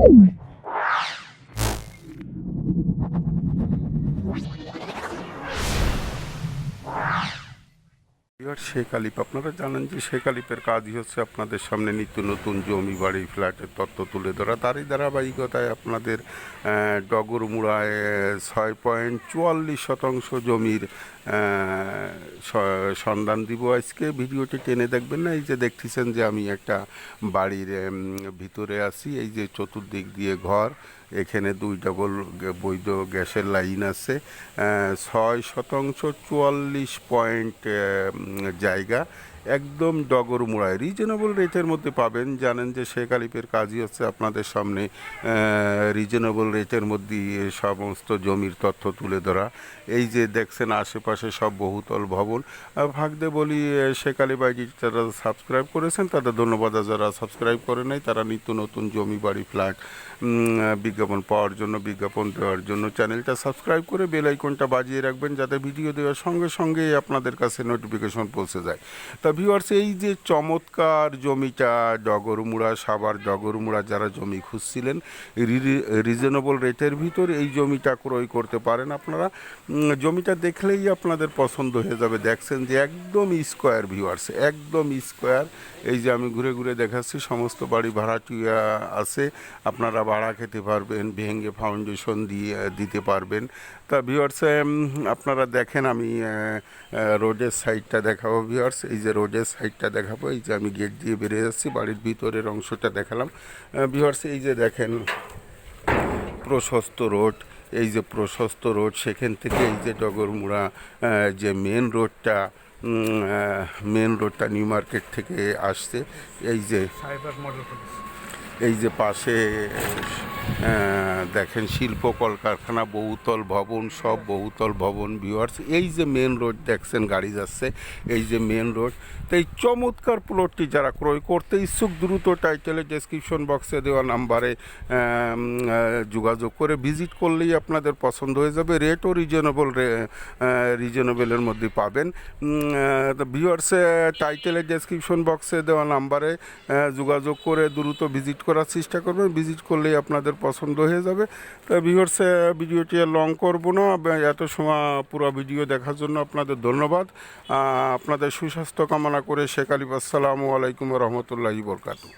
Ooh. এবার শেখ আলিপ আপনারা জানেন যে শেখ আলিপের কাজই হচ্ছে আপনাদের সামনে নিত্য নতুন জমি বাড়ি, ফ্ল্যাটের তত্ত্ব তুলে ধরা। তারই ধারাবাহিকতায় আপনাদের ডগরমুড়ায় ছয় পয়েন্ট চুয়াল্লিশ শতাংশ জমির সন্ধান দিব। আজকে ভিডিওটি টেনে দেখবেন না, এই যে দেখতেছেন যে আমি একটা বাড়ির ভিতরে আছি, এই যে চতুর্দিক দিয়ে ঘর এখানে দুই ডবল বৈধ গ্যাসের লাইন আছে। ছয় শতাংশ চুয়াল্লিশ পয়েন্ট জায়গা। একদম ডগর ডগরমুড়ায় রিজনেবল রেটের মধ্যে পাবেন। জানেন যে শেখ আলিপের কাজই হচ্ছে আপনাদের সামনে রিজনেবল রেটের মধ্যে সমস্ত জমির তথ্য তুলে ধরা। এই যে দেখছেন আশেপাশে সব বহুতল ভবন ভাগদে বলি শেখ আলী বাইজি যারা সাবস্ক্রাইব করেছেন, তাদের ধন্যবাদ। যারা সাবস্ক্রাইব করে নাই, তারা নিত্য নতুন জমি, বাড়ি ফ্ল্যাট বিজ্ঞাপন পাওয়ার জন্য, বিজ্ঞাপন দেওয়ার জন্য চ্যানেলটা সাবস্ক্রাইব করে বেল আইকনটা বাজিয়ে রাখবেন, যাতে ভিডিও দেওয়ার সঙ্গে সঙ্গেই আপনাদের কাছে নোটিফিকেশন পৌঁছে যায়। তা ভিউয়ার্স এই যে চমৎকার জমিটা ডগরমুড়া সাবার ডগরমুড়া যারা জমি খুঁজছিলেন রিজনেবল রেটের ভিতর এই জমিটা ক্রয় করতে পারেন আপনারা। জমিটা দেখলেই আপনাদের পছন্দ হয়ে যাবে। দেখছেন যে একদম স্কোয়ার ভিউয়ার্স একদম স্কোয়ার এই যে আমি ঘুরে ঘুরে দেখাচ্ছি, সমস্ত বাড়ি ভাড়াটিয়া আছে। আপনারা ভাড়া খেতে পারবেন, ভেঙে ফাউন্ডেশন দিয়ে দিতে পারবেন। তা ভিউয়ার্স আপনারা দেখেন আমি রোডের সাইডটা দেখাবো ভিউয়ার্স এই যে রোডের সাইডটা দেখাবো এই যে আমি গেট দিয়ে বেরিয়ে যাচ্ছি বাড়ির ভিতরের অংশটা দেখালাম। ভিউয়ার্স এই যে দেখেন প্রশস্ত রোড এই যে প্রশস্ত রোড সেখান থেকে এই যে ডগরমুড়া যে মেন রোডটা মেন রোডটা নিউ মার্কেট থেকে আসছে এই যে এই যে পাশে দেখেন শিল্প, কলকারখানা, বহুতল ভবন, সব বহুতল ভবন ভিউয়ার্স এই যে মেন রোড দেখছেন, গাড়ি যাচ্ছে, এই যে মেন রোড তো এই চমৎকার প্লটটি যারা ক্রয় করতে ইচ্ছুক, দ্রুত টাইটেলে ডেসক্রিপশন বক্সে দেওয়া নাম্বারে যোগাযোগ করে ভিজিট করলেই আপনাদের পছন্দ হয়ে যাবে। রেটও রিজনেবল রিজনেবলের মধ্যে পাবেন। ভিউয়ার্সে টাইটেলে ডেসক্রিপশন বক্সে দেওয়া নাম্বারে যোগাযোগ করে দ্রুত ভিজিট করার চেষ্টা করবেন। ভিজিট করলেই আপনাদের পছন্দ হয়ে যাবে। তা ভিউয়ার্সে ভিডিওটি লং করব না। এত সময় পুরো ভিডিও দেখার জন্য আপনাদের ধন্যবাদ। আপনাদের সুস্বাস্থ্য কামনা করে শেখ আলিফ, আসসালামু আলাইকুম রহমতুল্লাহি বরকাতু